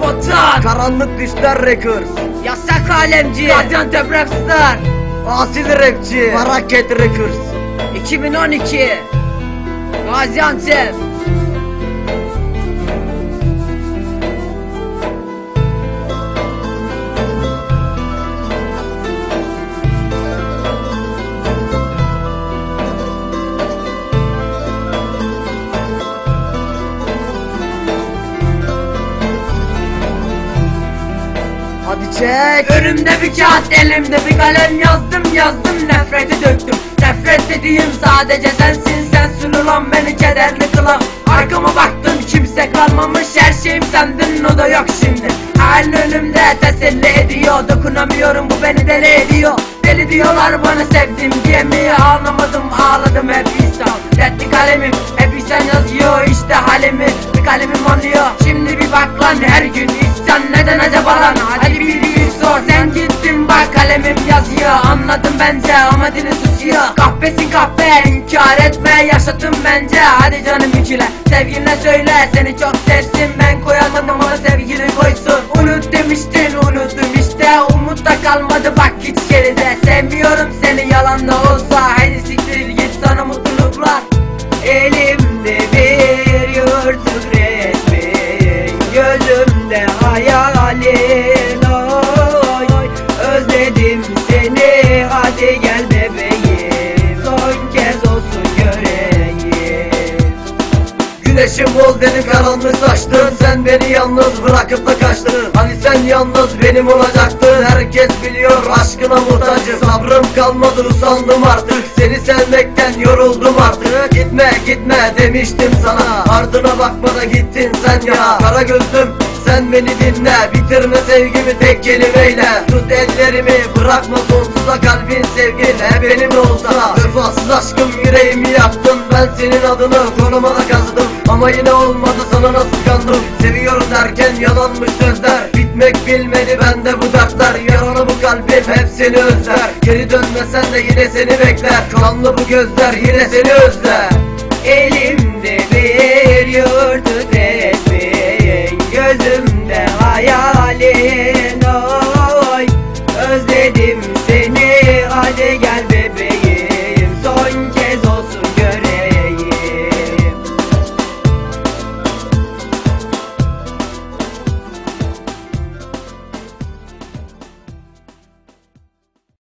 Botan. Karanlık Düşler Records Yasak Alemci. Gaziantep Rapstar Asil Rapçi. Baraket Records. 2012 Gaziantep Hadi çek. Önümde bir kağıt elimde bir kalem. Yazdım yazdım nefreti döktüm. Nefret dediğim sadece sensin. Sensin ulan beni kederli kılan. Arkama baktım kimse kalmamış. Her şeyim sendin o da yok şimdi. Halin önümde teselli ediyor. Dokunamıyorum bu beni deli ediyor. Deli diyorlar bana sevdim diye mi? Ağlamadım ağladım hep insan. Reddi kalemim hep insan yazıyor işte halimi. Bir kalemim anlıyor. Şimdi bir bak lan her gün isyan neden acaba lan Anladım bence ama dili susuyor. Kahpesin kahpe inkar etme yaşatın bence. Hadi canım ikile sevgiline söyle seni çok sevsin Ben koyamadım ama sevgili koysun. Unut demiştin unuttum işte. Umut da kalmadı bak hiç geride. Sevmiyorum seni yalan da olsa. Hadi siktir git sana mutluluklar. Elimde bir yırtık resmin Gözümde hayalin Özledim seni Güneşim ol dedin karanlıklaştın Sen beni yalnız bırakıp da kaçtın. Hani sen yalnız benim olacaktın. Herkes biliyor aşkına muhtacım Sabrım kalmadı usandım artık. Seni sevmekten yoruldum artık. Gitme gitme demiştim sana. Ardına bakma da gittin sen ya. Kara gözlüm sen beni dinle. Bitirme sevgimi tek kelimeyle. Tut ellerimi bırakma sonsuza kalbin sevgin. Hep benim olsa Aşkım yüreğimi yaktın. Ben senin adını konumuna kazdım. Ama yine olmadı sana nasıl kandım Seviyorum derken yalanmış sözler? Bitmek bilmedi bende bu dertler. Yaralı bu kalbim hep seni özler. Geri dönmesen de yine seni bekler. Kanlı bu gözler yine seni özler. Elimde bir yurdu resmin Gözümde hayalin oy. Özledim seni